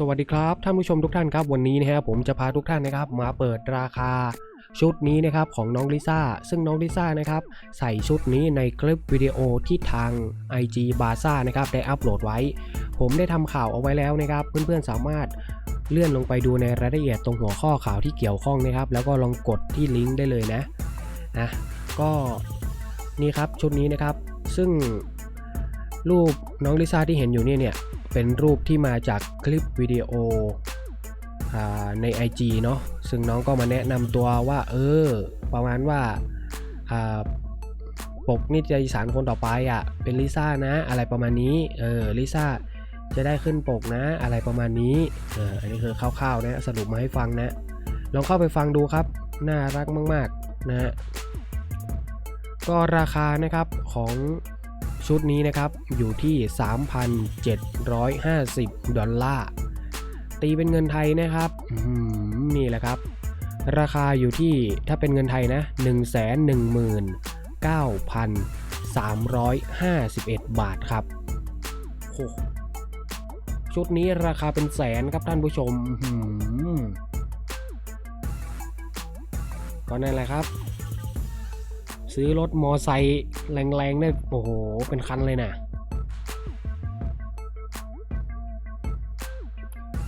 สวัสดีครับท่านผู้ชมทุกท่านครับวันนี้นะครับผมจะพาทุกท่านนะครับมาเปิดราคาชุดนี้นะครับของน้องลิซ่าซึ่งน้องลิซ่านะครับใส่ชุดนี้ในคลิปวิดีโอที่ทาง IG b a z a นะครับได้อัปโหลดไว้ ผมได้ทำข่าวเอาไว้แล้วนะครับ เพื่อนๆสามารถเลื่อนลงไปดูในรายละเอียดตรงหัวข้อข่าวที่เกี่ยวข้องนะครับ แล้วก็ลองกดที่ลิงก์ได้เลยนะนะก็นี่ครับชุดนี้นะครับ ซึ่งรูปน้องลิซ่าที่เห็นอยู่เนี่ยเนี่ย เป็นรูปที่มาจากคลิปวิดีโอใน IG เนาะซึ่งน้องก็มาแนะนำตัวว่า เออ ประมาณว่าปกนิตยสารคนต่อไปอะ เป็นลิซ่านะ อะไรประมาณนี้ เออลิซ่าจะได้ขึ้นปกนะ อะไรประมาณนี้ เอออันนี้คือคร่าวๆนะสรุปมาให้ฟังนะ ลองเข้าไปฟังดูครับ น่ารักมาก ๆ นะ ก็ราคานะครับของ ชุดนี้นะครับอยู่ที่ 3,750 ดอลลาร์ ตีเป็นเงินไทยนะครับนี่แหละครับ ราคาอยู่ที่ถ้าเป็นเงินไทยนะ 119,351 บาทครับโอ้ชุดนี้ราคาเป็นแสนครับท่านผู้ชมอื้อหือก็นั่นแหละครับ ซื้อรถมอไซค์แรงๆได้โอ้โห เป็นคันเลยนะ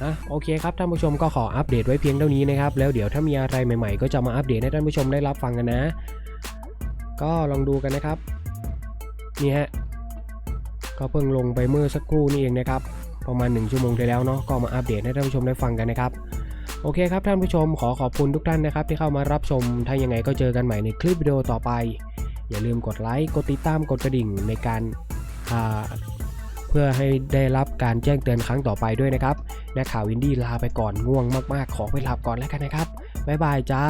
อะโอเคครับท่านผู้ชมก็ขออัปเดตไว้เพียงเท่านี้นะครับ แล้วเดี๋ยวถ้ามีอะไรใหม่ๆ ก็จะมาอัปเดตให้ท่านผู้ชมได้รับฟังกันนะ ก็ลองดูกันนะครับนี่ฮะก็เพิ่งลงไปเมื่อสักครู่นี่เองนะครับ ประมาณ 1 ชั่วโมงที่แล้วเนาะก็มาอัปเดตให้ท่านผู้ชมได้ฟังกันนะครับ โอเคครับท่านผู้ชมขอขอบคุณทุกท่านนะครับที่เข้ามารับชม ถ้ายังไงก็เจอกันใหม่ในคลิปวิดีโอต่อไป อย่าลืมกดไลค์ กดติดตามกดกระดิ่งในการาเพื่อให้ได้รับการแจ้งเตือนครั้งต่อไปด้วยนะครับนักข่าววินดี้ลาไปก่อนง่วงมากๆ ขอไปหลับก่อนแล้วกันนะครับบ๊ายบายจ้า